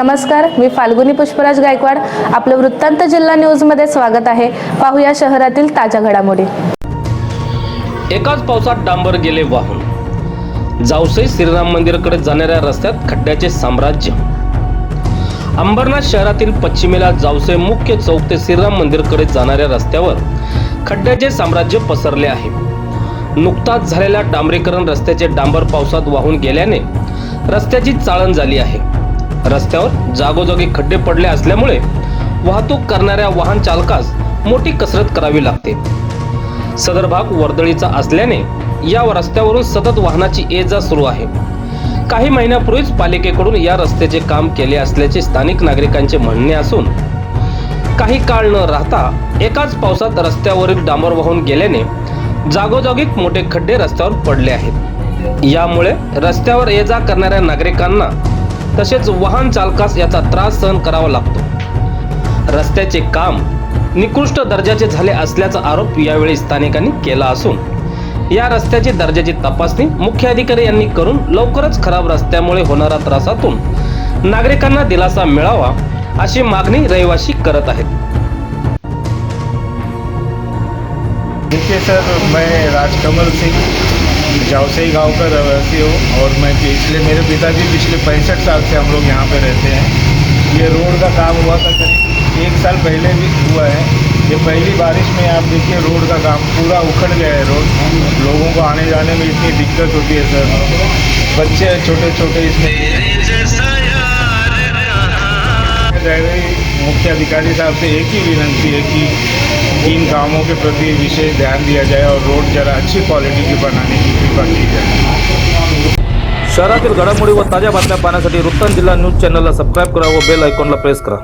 नमस्कार मी फाल्गुनी पुष्पराज गायकवाड. आपलं वृत्तांत जिल्हा न्यूजमध्ये स्वागत आहे. पाहूया शहरातील ताज्या घडामोडी. एकाच पावसात डांबर गेले वाहून. जावसई श्रीराम मंदिराकडे जाणाऱ्या रस्त्यात खड्ड्याचे साम्राज्य. अंबरनाथ शहरातील पश्चिमेला जावसे मुख्य चौक ते श्रीराम मंदिरकडे जाणाऱ्या रस्त्यावर खड्ड्याचे साम्राज्य पसरले आहे. नुकताच झालेल्या डांबरीकरण रस्त्याचे डांबर पावसात वाहून गेल्याने रस्त्याची चाळण झाली आहे. रस्त्यावर जागोजागी खड्डे पडले असल्यामुळे वाहतूक करणाऱ्या वाहन चालकास मोठी कसरत करावी लागते. सदर भाग वर्दळीचा असल्याने या रस्त्यावरून सतत वाहनाची ये जा सुरू आहे. काही महिन्यापूर्वीच पालिकेकडून या रस्त्याचे काम केले असल्याचे स्थानिक नागरिकांचे म्हणणे असून काही काळ न राहता एकाच पावसात रस्त्यावरील डांबर वाहून गेल्याने जागोजागी मोठे खड्डे रस्त्यावर पडले आहेत. यामुळे रस्त्यावर ये जा करणाऱ्या नागरिकांना तसेच वाहन चालकास याचा त्रास सहन करावा लागतो. रस्त्याचे काम निकृष्ट दर्जाचे झाले असल्याचा आरोप यावेळी स्थानिकांनी केला असून या रस्त्याची दर्जाची तपासणी मुख्य अधिकारी यांनी करून लवकरच खराब रस्त्यामुळे होणारा त्रासातून नागरिकांना दिलासा मिळावा अशी मागणी रहिवासी करत आहेत. देखिए सर मैं राजकमल सिंह जावसई गाँव का रहवासी हूँ और मैं पिछले मेरे पिताजी पिछले पैंसठ साल से हम लोग यहाँ पे रहते हैं ये रोड का काम हुआ था करीब एक साल पहले भी हुआ है ये पहली बारिश में आप देखिए रोड का काम पूरा उखड़ गया है रोड लोगों को आने जाने में इतनी दिक्कत होती है सर बच्चे छोटे छोटे इसमें रही मुख्य अधिकारी साहब से एक ही विनंती है कि इन कामों के प्रति विशेष ध्यान दिया जाए और रोड जरा अच्छी क्वालिटी की बनाने की कृपा की जाए। शहरातील घडामोडी व ताज्या बातम्या पाहण्यासाठी वृत्तांत जिल्हा न्यूज चॅनलला सबस्क्राईब करा व बेल आयकॉनला प्रेस करा.